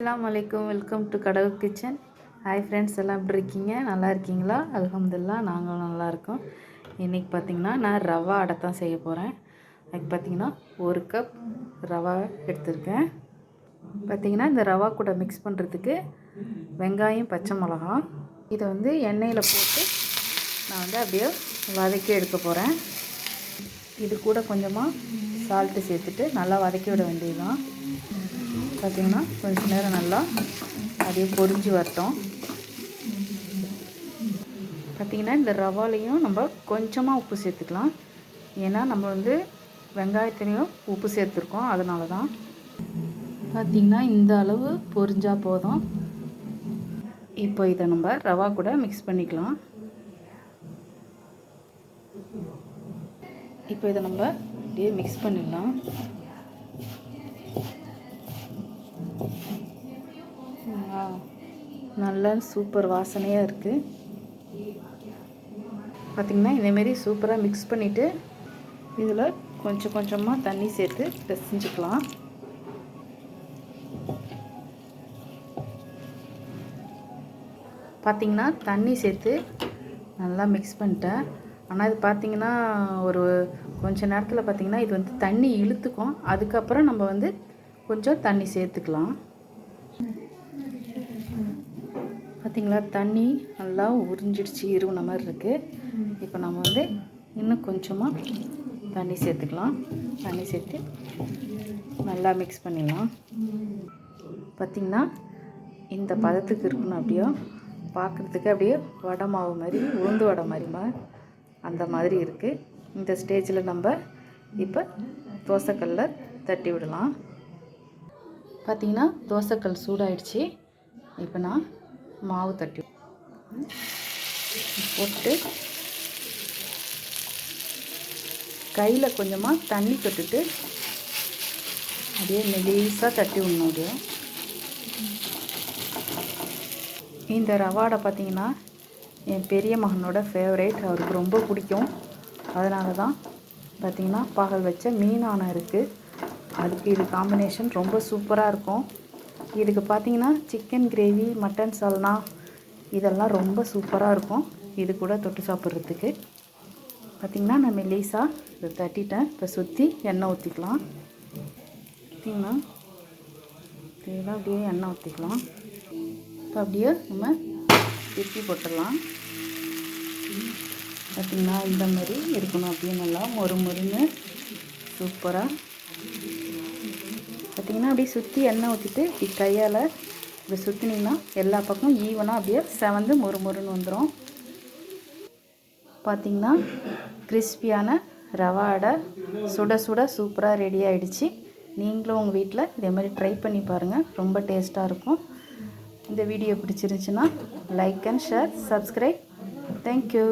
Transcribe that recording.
அஸ்லாம் வலைக்கம் welcome to Kadavul kitchen hi friends எல்லாம் எப்படி இருக்கீங்க? நல்லா இருக்கீங்களா? அலமதுல்லா நாங்களும் நல்லா இருக்கோம். இன்றைக்கி பார்த்தீங்கன்னா நான் ரவா அடை தான் செய்ய போகிறேன் அதுக்கு பார்த்தீங்கன்னா ஒரு கப் ரவா எடுத்திருக்கேன். பார்த்திங்கன்னா இந்த ரவா கூட மிக்ஸ் பண்ணுறதுக்கு வெங்காயம் பச்சை மிளகா. இதை வந்து எண்ணெயில் போட்டு நான் வந்து அப்படியே வதக்கி எடுக்க போகிறேன் இது கூட கொஞ்சமாக சால்ட்டு சேர்த்துட்டு நல்லா வதக்கி விட வேண்டியதுதான். பார்த்திங்கன்னா கொஞ்ச நேரம் நல்லா அப்படியே பொரிஞ்சு வரட்டும். பார்த்திங்கன்னா இந்த ரவாலையும் நம்ம கொஞ்சமாக உப்பு சேர்த்துக்கலாம். ஏன்னா நம்ம வந்து வெங்காயத்துலேயும் உப்பு சேர்த்துருக்கோம் அதனால தான் பார்த்திங்கன்னா இந்த அளவு பொரிஞ்சால் போதும். இப்போ இதை நம்ம ரவா கூட மிக்ஸ் பண்ணிக்கலாம். இப்போ இதை நம்ம அப்படியே மிக்ஸ் பண்ணிடலாம். நல்லா சூப்பர் வாசனையாக இருக்குது பார்த்திங்கன்னா இதேமாரி சூப்பராக மிக்ஸ் பண்ணிவிட்டு இதில் கொஞ்சம் கொஞ்சமாக தண்ணி சேர்த்து பிசைஞ்சுக்கலாம். பார்த்திங்கன்னா தண்ணி சேர்த்து நல்லா மிக்ஸ் பண்ணிட்டேன். ஆனால் இது பார்த்திங்கன்னா ஒரு கொஞ்சம் நேரத்தில் பார்த்திங்கன்னா இது வந்து தண்ணி இழுத்துக்கும். அதுக்கப்புறம் நம்ம வந்து கொஞ்சம் தண்ணி சேர்த்துக்கலாம். பார்த்திங்களா? தண்ணி நல்லா உறிஞ்சிடுச்சு இருவுன மாதிரி இருக்குது இப்போ நம்ம வந்து இன்னும் கொஞ்சமாக தண்ணி சேர்த்துக்கலாம். தண்ணி சேர்த்து நல்லா மிக்ஸ் பண்ணிடலாம். பார்த்திங்கன்னா இந்த பதத்துக்கு இருக்கணும் அப்படியோ பார்க்குறதுக்கு அப்படியே வடை மாவு மாதிரி உளுந்து வடை மாதிரிமா அந்த மாதிரி இருக்குது இந்த ஸ்டேஜில் நம்ம இப்போ தோசைக்கல்ல தட்டி விடலாம். பார்த்திங்கன்னா தோசைக்கல் சூடாயிடுச்சு. இப்போ நான் மாவு தட்டி போட்டு கையில் கொஞ்சமாக தண்ணி தொட்டுட்டு அப்படியே மெலீஸாக தட்டி விடணும் அப்படியே இந்த ரவாடை பார்த்திங்கன்னா என் பெரிய மகனோட ஃபேவரேட் அவருக்கு ரொம்ப பிடிக்கும். அதனால தான் பார்த்திங்கன்னா பகல் வச்ச மீனானம் இருக்குது அதுக்கு இது காம்பினேஷன் ரொம்ப சூப்பராக இருக்கும். இதுக்கு பார்த்திங்கன்னா சிக்கன் கிரேவி மட்டன் சல்னா இதெல்லாம் ரொம்ப சூப்பராக இருக்கும். இது கூட தொட்டு சாப்பிட்றதுக்கு. பார்த்திங்கன்னா நான் மெல்லிஸாக இதை தட்டிட்டேன். இப்போ சுற்றி எண்ணெய் ஊற்றிக்கலாம் பார்த்திங்கன்னா தெளிவாக அப்படியே எண்ணெய் ஊற்றிக்கலாம் இப்போ அப்படியே நம்ம திருப்பி போட்டுடலாம். பார்த்திங்கன்னா இந்த மாதிரி இருக்கணும். அப்படியே நல்லா மொறு மொறுன்னு சூப்பராக பார்த்திங்கன்னா அப்படியே சுற்றி எண்ணெய் ஊற்றிட்டு இப்படி கையால் இப்படி சுற்றினீங்கன்னா எல்லா பக்கமும் ஈவனாக அப்படியே செவந்து மொறு மொறுன்னு வந்துடும் பார்த்திங்கன்னா கிறிஸ்பியான ரவா அடை சுட சுட சூப்பராக ரெடி ஆகிடுச்சு நீங்களும் உங்கள் வீட்டில் இதே மாதிரி ட்ரை பண்ணி பாருங்கள் ரொம்ப டேஸ்ட்டாக இருக்கும். இந்த வீடியோ பிடிச்சிருந்துச்சுன்னா like and share subscribe thank you